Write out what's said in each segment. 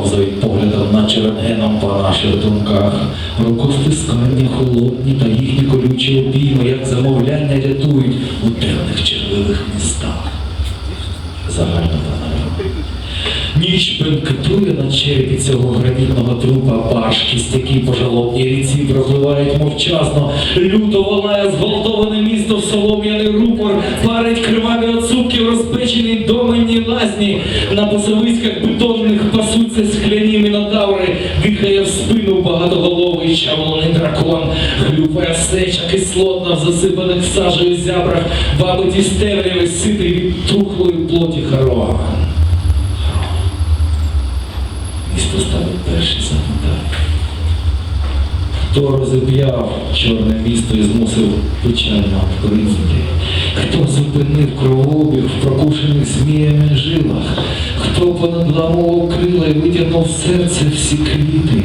ковзають поглядом наче рентгеном по наших думках. Рукостискання холодні та їхні колючі обійми, як замовляння рятують у темних червивих містах. Загальна. Ніч бенкетує на черепі цього гранітного трупа баш, кістяки по жалобній ріці пропливають мовчазно. Люто волає зґвалтоване місто в солом'яний рупор, парить криваві оцупки в розпеченій доменній лазні. На пасовиськах бетонних пасуться скляні мінотаври, дихає в спину багатоголовий чавлоний дракон, хлюпає сеча кислотна в засипаних сажею зябрах, бабить із темряви ситий від тухлої плоті Хароа. Місто перші запитання. Хто розіп'яв чорне місто і змусив печально плинути? Хто зупинив кровообіг в прокушених зміями жилах? Хто понадламував крила і витягнув з серця всі квіти?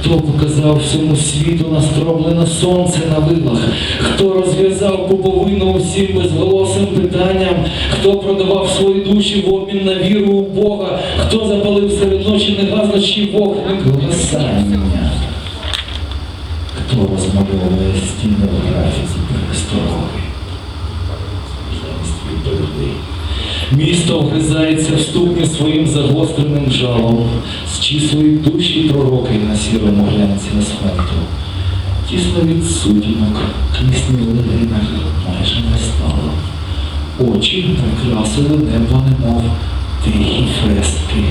Хто показав всьому світу настроблене сонце на вилах? Хто розв'язав пуповину усім безголосим питанням? Хто продавав свої душі в обмін на віру у Бога? Хто запалив серед ночі негаснощі вогник голосання? Хто розмальовує стіни в графіці перестороги? Місто вгризається в ступні своїм загостреним жалом, зчислюють душі пророки на сірому глянці асфальту. Тісно від сутінок, кисні в легенах майже не стало. Очі прикрасили небо, немов тихі фрески.